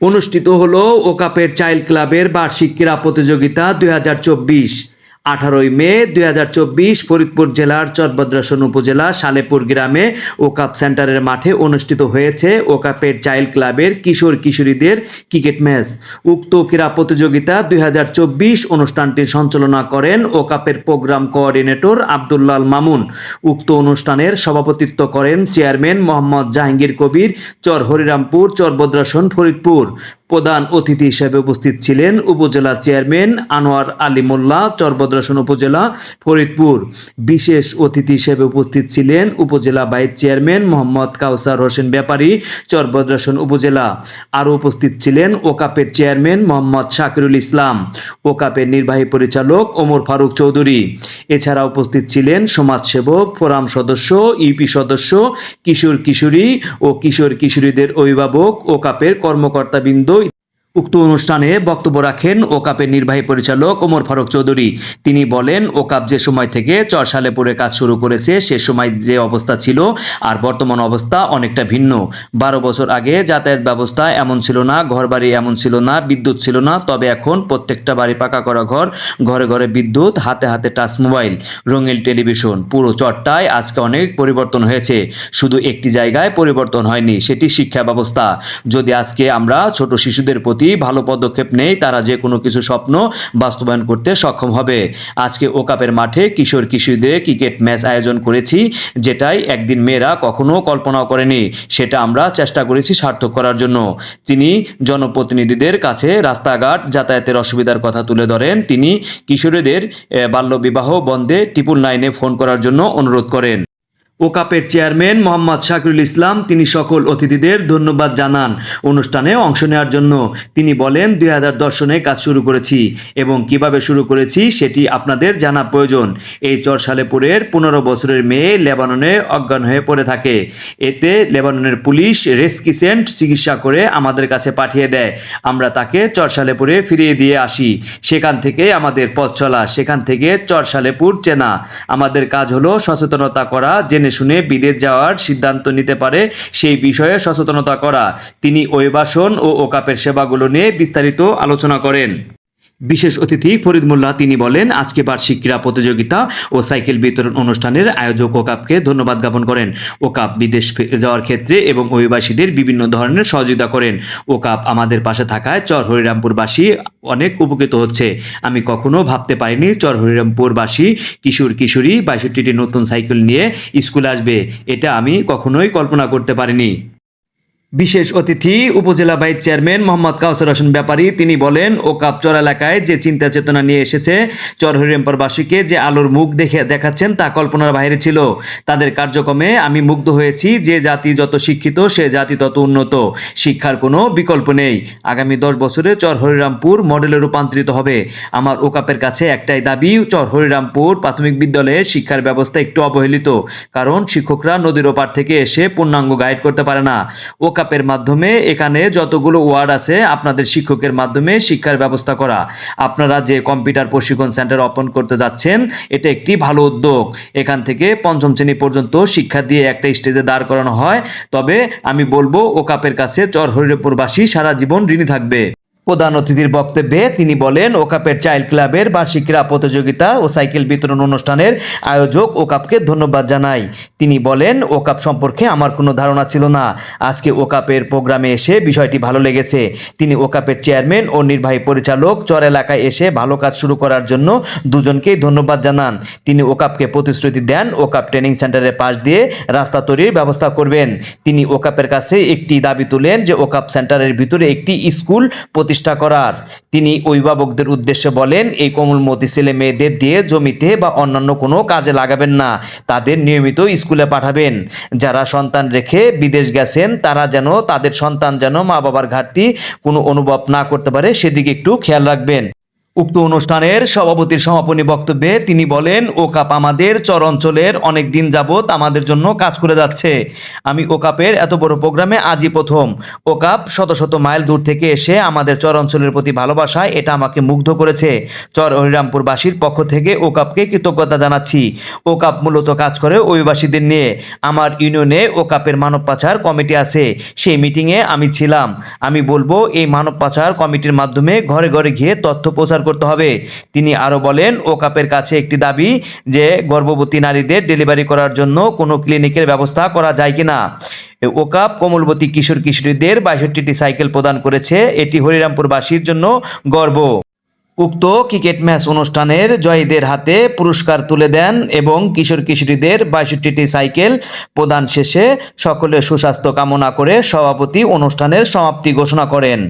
অনুষ্ঠিত হল ওকাপের চাইল্ড ক্লাবের বার্ষিক ক্রীড়া প্রতিযোগিতা দু হাজার চব্বিশ। আঠারোই মে দু হাজার চব্বিশ ফরিদপুর জেলার চরভদ্রাসন উপজেলা সালেপুর গ্রামে ওকাপ সেন্টারের মাঠে অনুষ্ঠিত হয়েছে ওকাপের চাইল্ড ক্লাবের কিশোর কিশোরীদের ক্রিকেট ম্যাচ। উক্ত ক্রীড়া প্রতিযোগিতা দুই হাজার চব্বিশ অনুষ্ঠানটি সঞ্চালনা করেন ওকাপের প্রোগ্রাম কোঅর্ডিনেটর আবদুল্লাল মামুন। উক্ত অনুষ্ঠানের সভাপতিত্ব করেন চেয়ারম্যান মোহাম্মদ জাহাঙ্গীর কবির চর হরিরামপুর চরভদ্রাসন ফরিদপুর। প্রধান অতিথি হিসেবে উপস্থিত ছিলেন উপজেলা চেয়ারম্যান আনোয়ার আলী মোল্লা চরভদ্রাসন উপজেলা, ফরিদপুর। বিশেষ অতিথি হিসেবে উপস্থিত ছিলেন উপজেলা ভাইস চেয়ারম্যান মোহাম্মদ কাউসার হোসেন ব্যাপারী চরভদ্রাসন উপজেলা। আরও উপস্থিত ছিলেন ওকাপের চেয়ারম্যান মোহাম্মদ শাকিরুল ইসলাম, ওকাপের নির্বাহী পরিচালক ওমর ফারুক চৌধুরী। এছাড়া উপস্থিত ছিলেন সমাজসেবক, ফোরাম সদস্য ইপি সদস্য, কিশোর কিশোরী ও কিশোর কিশোরীদের অভিভাবক, ওকাপের কর্মকর্তাবৃন্দ উক্ত অনুষ্ঠানে বক্তব্য রাখেন ওকাপের নির্বাহী পরিচালক ওমর ফারুক চৌধুরী। তিনি বলেন, ওকাপ যে সময় থেকে চর সালেপুরে কাজ শুরু করেছে, সে সময় যে অবস্থা ছিল আর বর্তমান অবস্থা অনেকটা ভিন্ন। বারো বছর আগে যাতায়াত ব্যবস্থা এমন ছিল না, ঘরবাড়ি এমন ছিল না, বিদ্যুৎ ছিল না, তবে এখন প্রত্যেকটা বাড়ি পাকা করা ঘর, ঘরে ঘরে বিদ্যুৎ, হাতে হাতে টাচ মোবাইল, রঙিন টেলিভিশন, পুরো চরটায় আজকে অনেক পরিবর্তন হয়েছে। শুধু একটি জায়গায় পরিবর্তন হয়নি, সেটি শিক্ষা ব্যবস্থা। যদি আজকে আমরা ছোট শিশুদের প্রতি ভালো পদক্ষেপ নেই, তারা যে কোনো কিছু স্বপ্ন বাস্তবায়ন করতে সক্ষম হবে। আজকে ওকাপের মাঠে কিশোর কিশোরীদের ক্রিকেট ম্যাচ আয়োজন করেছি, যেটাই একদিন মেয়েরা কখনো কল্পনাও করেনি। সেটা আমরা চেষ্টা করেছি সার্থক করার জন্য। তিনি জনপ্রতিনিধিদের কাছে রাস্তাঘাট যাতায়াতের অসুবিধার কথা তুলে ধরেন। তিনি কিশোরীদের বাল্যবিবাহ বন্ধে ট্রিপল নাইনে ফোন করার জন্য অনুরোধ করেন। ওকাপের চেয়ারম্যান মোহাম্মদ শাকরুল ইসলাম তিনি সকল অতিথিদের ধন্যবাদ জানান অনুষ্ঠানে অংশ নেওয়ার জন্য। তিনি বলেন, দুই হাজার দর্শনে কাজ শুরু করেছি এবং কীভাবে শুরু করেছি সেটি আপনাদের জানা প্রয়োজন। এই চর সালেপুরের পনেরো বছরের মেয়ে লেবাননে অজ্ঞান হয়ে পড়ে থাকে। এতে লেবাননের পুলিশ রেসকিসেন্ট চিকিৎসা করে আমাদের কাছে পাঠিয়ে দেয়। আমরা তাকে চর সালেপুরে ফিরিয়ে দিয়ে আসি। সেখান থেকে আমাদের পথ চলা। সেখান থেকে চর সালেপুর চেনা। আমাদের কাজ হলো সচেতনতা করা, জেনে শুনে বিদেশ যাওয়ার সিদ্ধান্ত নিতে পারে সেই বিষয়ে সচেতনতা করা। তিনি অভিবাসন ও ওকাপের সেবাগুলো নিয়ে বিস্তারিত আলোচনা করেন। বিশেষ অতিথি ফরিদ মোল্লা, তিনি বলেন, আজকে বার্ষিক ক্রীড়া প্রতিযোগিতা ও সাইকেল বিতরণ অনুষ্ঠানের আয়োজক ওকাপকে ধন্যবাদ জ্ঞাপন করেন। ওকাপ বিদেশ যাওয়ার ক্ষেত্রে এবং অভিবাসীদের বিভিন্ন ধরনের সহযোগিতা করেন। ওকাপ আমাদের পাশে থাকায় চর হরিরামপুরবাসী অনেক উপকৃত হচ্ছে। আমি কখনো ভাবতে পারিনি চর হরিরামপুরবাসী কিশোর কিশোরী বাইষট্টিটি নতুন সাইকেল নিয়ে স্কুলে আসবে। এটা আমি কখনোই কল্পনা করতে পারিনি। বিশেষ অতিথি উপজেলা ভাইস চেয়ারম্যান মোহাম্মদ কাউসার হোসেন ব্যাপারী। তিনি বলেন ও কাপচর এলাকায় যে চিন্তা চেতনা নিয়ে এসেছে, চর হরিরামপুরবাসীকে যে আলোর মুখ দেখে দেখাচ্ছেন তা কল্পনার বাইরে ছিল। তাদের কার্যক্রমে আমি মুগ্ধ হয়েছি যে জাতি যত শিক্ষিত, সে জাতি তত উন্নত। শিক্ষার কোনো বিকল্প নেই। আগামী দশ বছরে চর হরিরামপুর মডেলে রূপান্তরিত হবে। আমার ওকাপের কাছে একটাই দাবি, চর হরিরামপুর প্রাথমিক বিদ্যালয়ে শিক্ষার ব্যবস্থা একটু অবহেলিত। কারণ শিক্ষকরা নদীর ওপার থেকে এসে পূর্ণাঙ্গ গাইড করতে পারে না। ওকাপের মাধ্যমে এখানে যতগুলো ওয়ার্ড আছে আপনাদের শিক্ষকের মাধ্যমে শিক্ষার ব্যবস্থা করা। আপনারা যে কম্পিউটার প্রশিক্ষণ সেন্টার ওপেন করতে যাচ্ছেন, এটা একটি ভালো উদ্যোগ। এখান থেকে পঞ্চম শ্রেণি পর্যন্ত শিক্ষা দিয়ে একটা স্টেজে দাঁড় করানো হয়। তবে আমি বলব, ও কাপের কাছে চর হরিপুরবাসী সারা জীবন ঋণী থাকবে। প্রধান অতিথির বক্তব্যে তিনি বলেন, ওকাপের চাইল্ড ক্লাবের বার্ষিক ক্রীড়া প্রতিযোগিতা ও সাইকেল বিতরণ অনুষ্ঠানের আয়োজক ওকাপকে ধন্যবাদ জানাই। তিনি বলেন, ওকাপ সম্পর্কে আমার কোনো ধারণা ছিল না। আজকে ওকাপের প্রোগ্রামে এসে বিষয়টি ভালো লেগেছে। তিনি ওকাপের চেয়ারম্যান ও নির্বাহী পরিচালক চর এলাকায় এসে ভালো কাজ শুরু করার জন্য দুজনকেই ধন্যবাদ জানান। তিনি ওকাপকে প্রতিশ্রুতি দেন, ওকাপ ট্রেনিং সেন্টারের পাশ দিয়ে রাস্তা তৈরির ব্যবস্থা করবেন। তিনি ওকাপের কাছে একটি দাবি তুলেন যে, ওকাপ সেন্টারের ভিতরে একটি স্কুল প্রতিষ্ঠা করার। তিনি অভিভাবকদের উদ্দেশ্যে বলেন, এই কোমলমতি ছেলে মেয়েদের দিয়ে জমিতে বা অন্যান্য কোনো কাজে লাগাবেন না। তাদের নিয়মিত স্কুলে পাঠাবেন। যারা সন্তান রেখে বিদেশ গেছেন, তারা যেন, তাদের সন্তান যেন মা বাবার ঘাটতি কোনো অনুভব না করতে পারে, সেদিকে একটু খেয়াল রাখবেন। উক্ত অনুষ্ঠানের সভাপতির সমাপনী বক্তব্যে তিনি বলেন, ওকাপ আমাদের চর অঞ্চলের অনেক দিন যাবৎ আমাদের জন্য কাজ করে যাচ্ছে। আমি ওকাপের এত বড় প্রোগ্রামে আজই প্রথম। ওকাপ শত শত মাইল দূর থেকে এসে আমাদের চর অঞ্চলের প্রতি ভালোবাসায় এটা আমাকে মুগ্ধ করেছে। চর হরিরামপুরবাসীর পক্ষ থেকে ওকাপকে কৃতজ্ঞতা জানাচ্ছি। ওকাপ মূলত কাজ করে অভিবাসীদের নিয়ে। আমার ইউনিয়নে ওকাপের মানব পাচার কমিটি আছে। সেই মিটিংয়ে আমি ছিলাম। আমি বলব, এই মানব পাচার কমিটির মাধ্যমে ঘরে ঘরে গিয়ে তথ্য প্রচার করতে হবে। তিনি আরও বলেন, ওকাপের কাছে একটি দাবি যে, গর্ভবতী নারীদের ডেলিভারি করার জন্য কোনো ক্লিনিকের ব্যবস্থা করা যায় কিনা। ওকাপ কোমলবতী কিশোর কিশোরীদের বাষট্টিটি সাইকেল প্রদান করেছে। এটি হরিরামপুরবাসীর জন্য গর্ব। উক্ত ক্রিকেট ম্যাচ অনুষ্ঠানের জয়ীদের হাতে পুরস্কার তুলে দেন এবং কিশোর কিশোরীদের বাষট্টিটি সাইকেল প্রদান শেষে সকলের সুস্বাস্থ্য কামনা করে সভাপতি অনুষ্ঠানের সমাপ্তি ঘোষণা করেন।